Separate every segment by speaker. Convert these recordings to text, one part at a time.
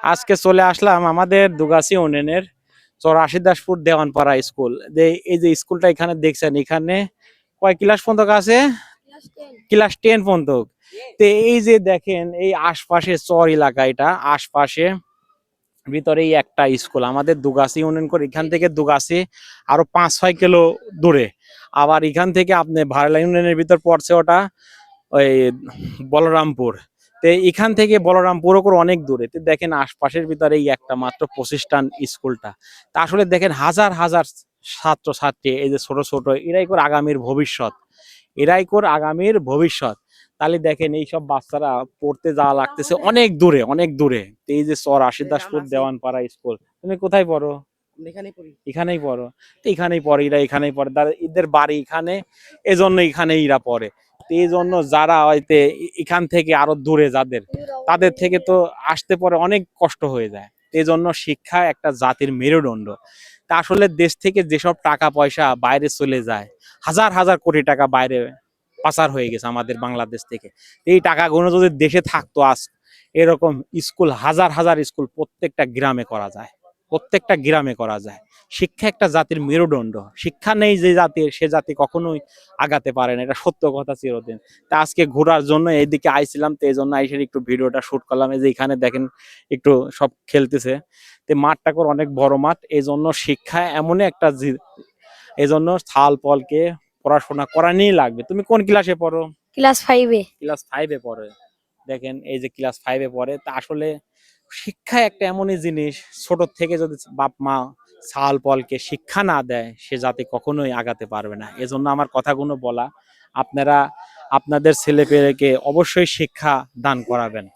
Speaker 1: আজকে চলে আসলাম আমাদের দুগাছি ইউনিয়নের চৌরাশি দাসপুর দেওয়ানপাড়া স্কুল। যে এই যে স্কুলটা এখানে দেখছেন এখানে কয় ক্লাস পর্যন্ত আছে? Class ten. পর্যন্ত। তো এই যে দেখেন এই আশপাশে চর এলাকা এটা আশপাশে ভিতরে একটা স্কুল। আমাদের দুগাছি ইউনিয়ন করে এখান থেকে দুগাছি আরও পাঁচ ছয় কিলো দূরে। আবার এখান থেকে আপনি ভারলা ইউনিয়নের ভিতর পড়ছে ওটা ওই বলরামপুর। তো এখান থেকে বলরামপুর করে অনেক দূরে। তো দেখেন আশপাশের ভিতরে এই একটা মাত্র প্রতিষ্ঠান স্কুলটা। তা আসলে দেখেন হাজার হাজার ছাত্র ছাত্রী এই যে ছোট ছোট এরাই করে আগামীর ভবিষ্যৎ। এরাই করে আগামীর ভবিষ্যৎ। তাহলে দেখেন এই সব বাচ্চারা পড়তে যাওয়া লাগতেছে অনেক দূরে অনেক দূরে। এই যে চর আশিদাসপুর দেওয়ানপাড়া স্কুল তুমি কোথায় পড়ো?
Speaker 2: এখানেই পড়ি।
Speaker 1: এখানেই পড়ো। তো এখানেই পড়ে এরা এখানেই পড়ে। তারা এদের বাড়ি এখানে এজন্য এখানে এরা পড়ে। এই জন্য যারা হয়তো এখান থেকে আরও দূরে যাদের, তাদের থেকে তো আসতে পরে অনেক কষ্ট হয়ে যায়। এই জন্য শিক্ষা একটা জাতির মেরুদণ্ড। তা আসলে দেশ থেকে যেসব টাকা পয়সা বাইরে চলে যায়, হাজার হাজার কোটি টাকা বাইরে পাচার হয়ে গেছে আমাদের বাংলাদেশ থেকে। এই টাকাগুলো যদি দেশে থাকতো আজ, এরকম স্কুল, হাজার হাজার স্কুল প্রত্যেকটা গ্রামে করা যায়। প্রত্যেকটা গ্রামে করা যায়। শিক্ষা একটা জাতির মেরুদণ্ড। শিক্ষা নেই যে জাতির সে জাতি কখনোই আগাতে পারে না। এটা সত্য কথা চিরদিন। তা আজকে ঘোরার জন্য এইদিকে আইছিলাম তো এই জন্য আইসে একটু ভিডিওটা শুট করলাম। এই যে এখানে দেখেন একটু সব খেলতেছে। তো মাঠটা করে অনেক বড় মাঠ। এই জন্য শিক্ষা এমনই একটা এই জন্য থাল পলকে পড়াশোনা করা নিয়ে লাগবে। তুমি কোন ক্লাসে পড়ো?
Speaker 3: ক্লাস ফাইভে
Speaker 1: ক্লাস ফাইভে পড়ে। দেখেন এই যে ক্লাস ফাইভে পড়ে। তা আসলে শিক্ষা একটা এমনই জিনিস ছোট থেকে যদি বাপ মা সাল পলকে শিক্ষা না দেয় সে জাতি কখনোই আগাতে পারবে না। এজন্য আমার কথাগুলো বলা আপনারা আপনাদের ছেলে পেলেকে অবশ্যই শিক্ষা দান করাবেন।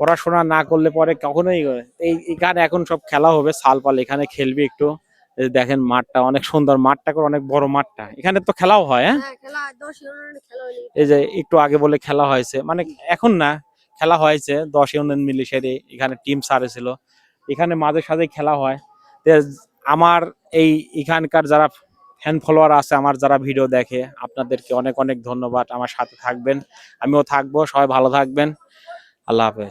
Speaker 1: পড়াশোনা না করলে পরে কখনোই এই এখানে এখন সব খেলা হবে সালপাল এখানে খেলবি একটু। দেখেন মাঠটা অনেক সুন্দর মাঠটা করে অনেক বড় মাঠটা। এখানে তো খেলাও হয় হ্যাঁ?
Speaker 3: হইলে
Speaker 1: এই যে একটু আগে বলে খেলা হয়েছে। মানে এখন না খেলা হয়েছে, দশ ইউনিয়ন মিলে সেরে এখানে টিম সারে ছিল। এখানে মাঝে সাঝে খেলা হয়। আমার এই এখানকার যারা ফ্যান ফলোয়ার আছে, আমার যারা ভিডিও দেখে, আপনাদেরকে অনেক অনেক ধন্যবাদ। আমার সাথে থাকবেন। আমিও থাকব। সবাই ভালো থাকবেন। আল্লাহ হাফেজ।